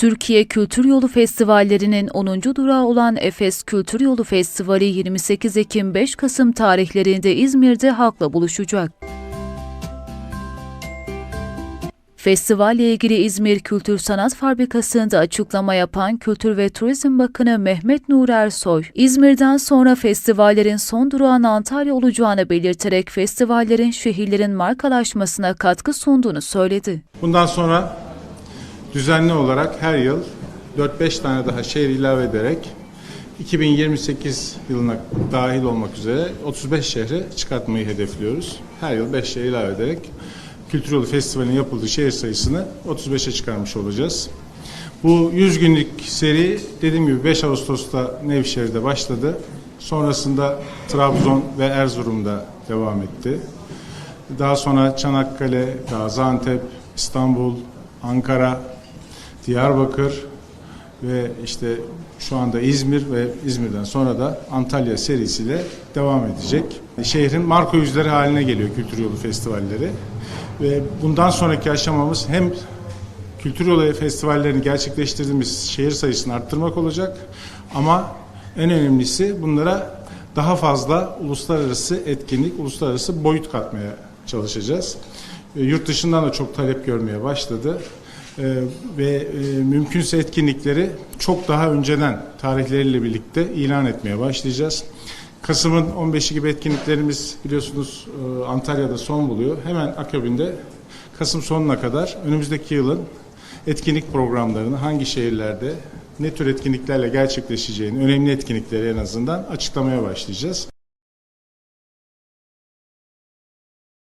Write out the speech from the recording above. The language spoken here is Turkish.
Türkiye Kültür Yolu Festivallerinin 10. durağı olan Efes Kültür Yolu Festivali 28 Ekim 5 Kasım tarihlerinde İzmir'de halkla buluşacak. Festivalle ilgili İzmir Kültür Sanat Fabrikası'nda açıklama yapan Kültür ve Turizm Bakanı Mehmet Nur Ersoy, İzmir'den sonra festivallerin son durağın Antalya olacağını belirterek festivallerin şehirlerin markalaşmasına katkı sunduğunu söyledi. Bundan sonra düzenli olarak her yıl 4-5 tane daha şehir ilave ederek 2028 yılına dahil olmak üzere 35 şehre çıkartmayı hedefliyoruz. Her yıl 5 şehir ilave ederek Kültür Yolu Festivali'nin yapıldığı şehir sayısını 35'e çıkarmış olacağız. Bu 100 günlük seri dediğim gibi 5 Ağustos'ta Nevşehir'de başladı. Sonrasında Trabzon ve Erzurum'da devam etti. Daha sonra Çanakkale, Gaziantep, İstanbul, Ankara, Diyarbakır ve işte şu anda İzmir ve İzmir'den sonra da Antalya serisiyle devam edecek. Şehrin marka yüzleri haline geliyor Kültür Yolu Festivalleri. Ve bundan sonraki aşamamız hem Kültür Yolu Festivallerini gerçekleştirdiğimiz şehir sayısını arttırmak olacak ama en önemlisi bunlara daha fazla uluslararası etkinlik, uluslararası boyut katmaya çalışacağız. E, Yurt dışından da çok talep görmeye başladı. E, ve e, mümkünse etkinlikleri çok daha önceden tarihleriyle birlikte ilan etmeye başlayacağız. Kasım'ın 15'i gibi etkinliklerimiz biliyorsunuz e, Antalya'da son buluyor. Hemen akabinde Kasım sonuna kadar önümüzdeki yılın etkinlik programlarını hangi şehirlerde ne tür etkinliklerle gerçekleşeceğini, önemli etkinlikleri en azından açıklamaya başlayacağız.